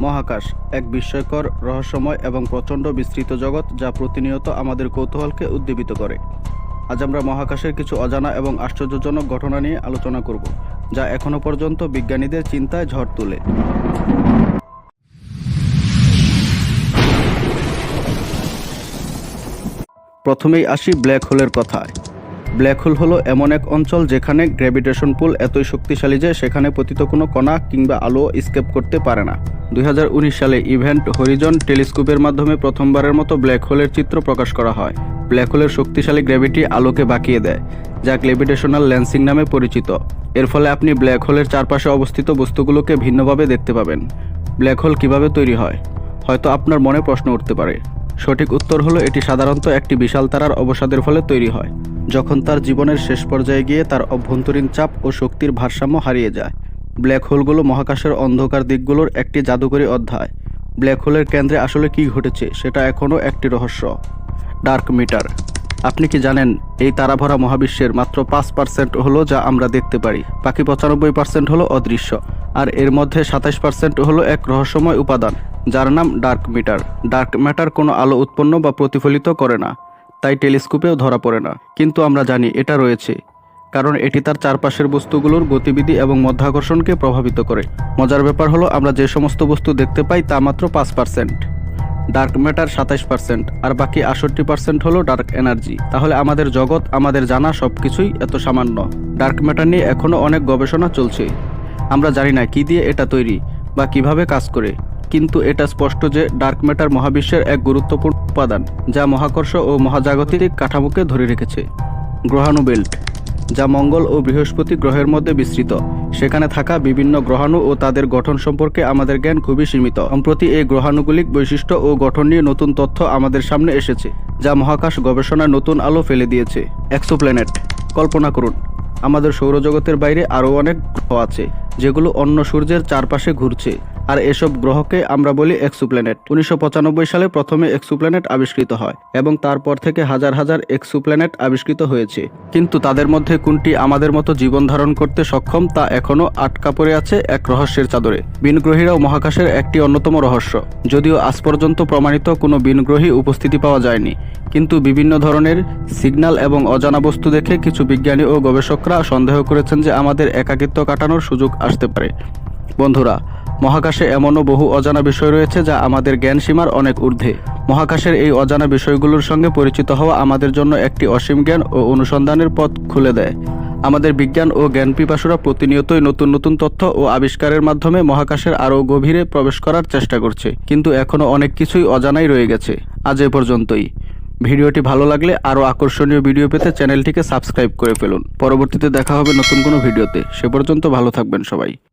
মহাকাশ, এক বিস্ময়কর, রহস্যময় এবং প্রচণ্ড বিস্তৃত জগৎ যা প্রতিনিয়ত আমাদের কৌতূহলকে উদ্দীপিত করে। আজ আমরা মহাকাশের কিছু অজানা এবং আশ্চর্যজনক ঘটনা নিয়ে আলোচনা করব, যা এখনও পর্যন্ত বিজ্ঞানীদের চিন্তায় ঝড় তোলে। প্রথমেই আসি ব্ল্যাক হোলের কথায়। ব্ল্যাক হোল হলো এমন এক অঞ্চল যেখানে গ্র্যাভিটেশন পুল এতই শক্তিশালী যে সেখানে পতিত কোনো কণা কিংবা আলো স্কেপ করতে পারে না। উনিশ সালে ইভেন্ট হরিজন টেলিস্কোপের মাধ্যমে প্রথমবারের মতো ব্ল্যাক হোলের চিত্র প্রকাশ করা হয়। ব্ল্যাক হোলের শক্তিশালী গ্র্যাভিটি আলোকে বাঁকিয়ে দেয়, যা গ্র্যাভিটেশনাল ল্যান্সিং নামে পরিচিত। এর ফলে আপনি ব্ল্যাক হোলের চারপাশে অবস্থিত বস্তুগুলোকে ভিন্নভাবে দেখতে পাবেন। ব্ল্যাক হোল কীভাবে তৈরি হয়? হয়তো আপনার মনে প্রশ্ন উঠতে পারে। সঠিক উত্তর হলো, এটি সাধারণত একটি বিশাল তারার অবসাদের ফলে তৈরি হয়, যখন তার জীবনের শেষ পর্যায়ে গিয়ে তার অভ্যন্তরীণ চাপ ও শক্তির ভারসাম্য হারিয়ে যায়। ব্ল্যাক হোলগুলো মহাকাশের অন্ধকার দিকগুলোর একটি জাদুকরী অধ্যায়। ব্ল্যাক হোলের কেন্দ্রে আসলে কী ঘটেছে সেটা এখনও একটি রহস্য। Dark matter. আপনি কি জানেন, এই তারাভরা মহাবিশ্বের মাত্র পাঁচ পার্সেন্ট হলো যা আমরা দেখতে পারি। বাকি পঁচানব্বই পার্সেন্ট হলো অদৃশ্য। আর এর মধ্যে সাতাশ পার্সেন্ট হলো এক রহস্যময় উপাদান, যার নাম ডার্ক মিটার। ডার্ক ম্যাটার কোনো আলো উৎপন্ন বা প্রতিফলিত করে না, তাই টেলিস্কোপেও ধরা পড়ে না। কিন্তু আমরা জানি এটা রয়েছে। কারণ এটি তার চারপাশের বস্তুগুলোর গতিবিধি এবং মধ্যাকর্ষণকে প্রভাবিত করে। মজার ব্যাপার হলো, আমরা যে সমস্ত বস্তু দেখতে পাই তা মাত্র পাঁচ পার্সেন্ট ডার্ক ম্যাটার সাতাশ পার্সেন্ট আর বাকি আষট্টি পার্সেন্ট হলো ডার্ক এনার্জি তাহলে আমাদের জগৎ, আমাদের জানা সব কিছুই এত সামান্য। ডার্ক ম্যাটার নিয়ে এখনও অনেক গবেষণা চলছে। আমরা জানি না কী দিয়ে এটা তৈরি বা কীভাবে কাজ করে, কিন্তু এটা স্পষ্ট যে ডার্ক ম্যাটার মহাবিশ্বের এক গুরুত্বপূর্ণ উপাদান, যা মহাকর্ষ ও মহাজাগতিক কাঠামোকে ধরে রেখেছে। গ্রহাণু বেল্ট। যা মঙ্গল ও বৃহস্পতি গ্রহের মধ্যে বিস্তৃত। সেখানে থাকা বিভিন্ন গ্রহাণু ও তাদের গঠন সম্পর্কে আমাদের জ্ঞান খুবই সীমিত। সম্প্রতি এই গ্রহাণুগুলিক বৈশিষ্ট্য ও গঠন নিয়ে নতুন তথ্য আমাদের সামনে এসেছে, যা মহাকাশ গবেষণায় নতুন আলো ফেলে দিয়েছে। এক্সোপ্ল্যানেট, কল্পনা করুন, আমাদের সৌরজগতের বাইরে আরও অনেক গ্রহ আছে, যেগুলো অন্য সূর্যের চারপাশে ঘুরছে। আর এসব গ্রহকে আমরা বলি এক্সোপ্ল্যানেট। উনিশশো সালে প্রথমে এক্সোপ্ল্যানেট আবিষ্কৃত হয় এবং তারপর থেকে হাজার হাজার এক্সোপ্ল্যানেট আবিষ্কৃত হয়েছে। কিন্তু তাদের মধ্যে কোনটি আমাদের মতো জীবন ধারণ করতে সক্ষম তা এখনও আটকা পড়ে আছে এক রহস্যের চাদরে। বিনগ্রহীরাও মহাকাশের একটি অন্যতম রহস্য। যদিও আজ পর্যন্ত প্রমাণিত কোনো বিনগ্রহী উপস্থিতি পাওয়া যায়নি, কিন্তু বিভিন্ন ধরনের সিগন্যাল এবং অজানা বস্তু দেখে কিছু বিজ্ঞানী ও গবেষকরা সন্দেহ করেছেন যে আমাদের একাকিত্ব কাটানোর সুযোগ আসতে পারে। বন্ধুরা মহাকাশে এমনও বহু অজানা বিষয় রয়েছে যা আমাদের জ্ঞান সীমার অনেক ঊর্ধ্বে। মহাকাশের এই অজানা বিষয়গুলোর সঙ্গে পরিচিত হওয়া আমাদের জন্য একটি অসীম জ্ঞান ও অনুসন্ধানের পথ খুলে দেয়। আমাদের বিজ্ঞান ও জ্ঞান পিপাসুরা প্রতিনিয়তই নতুন নতুন তথ্য ও আবিষ্কারের মাধ্যমে মহাকাশের আরও গভীরে প্রবেশ করার চেষ্টা করছে, কিন্তু এখনও অনেক কিছুই অজানাই রয়ে গেছে। আজ এ পর্যন্তই। ভিডিওটি ভালো লাগলে আরও আকর্ষণীয় ভিডিও পেতে চ্যানেলটিকে সাবস্ক্রাইব করে ফেলুন। পরবর্তীতে দেখা হবে নতুন কোনো ভিডিওতে। সে পর্যন্ত ভালো থাকবেন সবাই।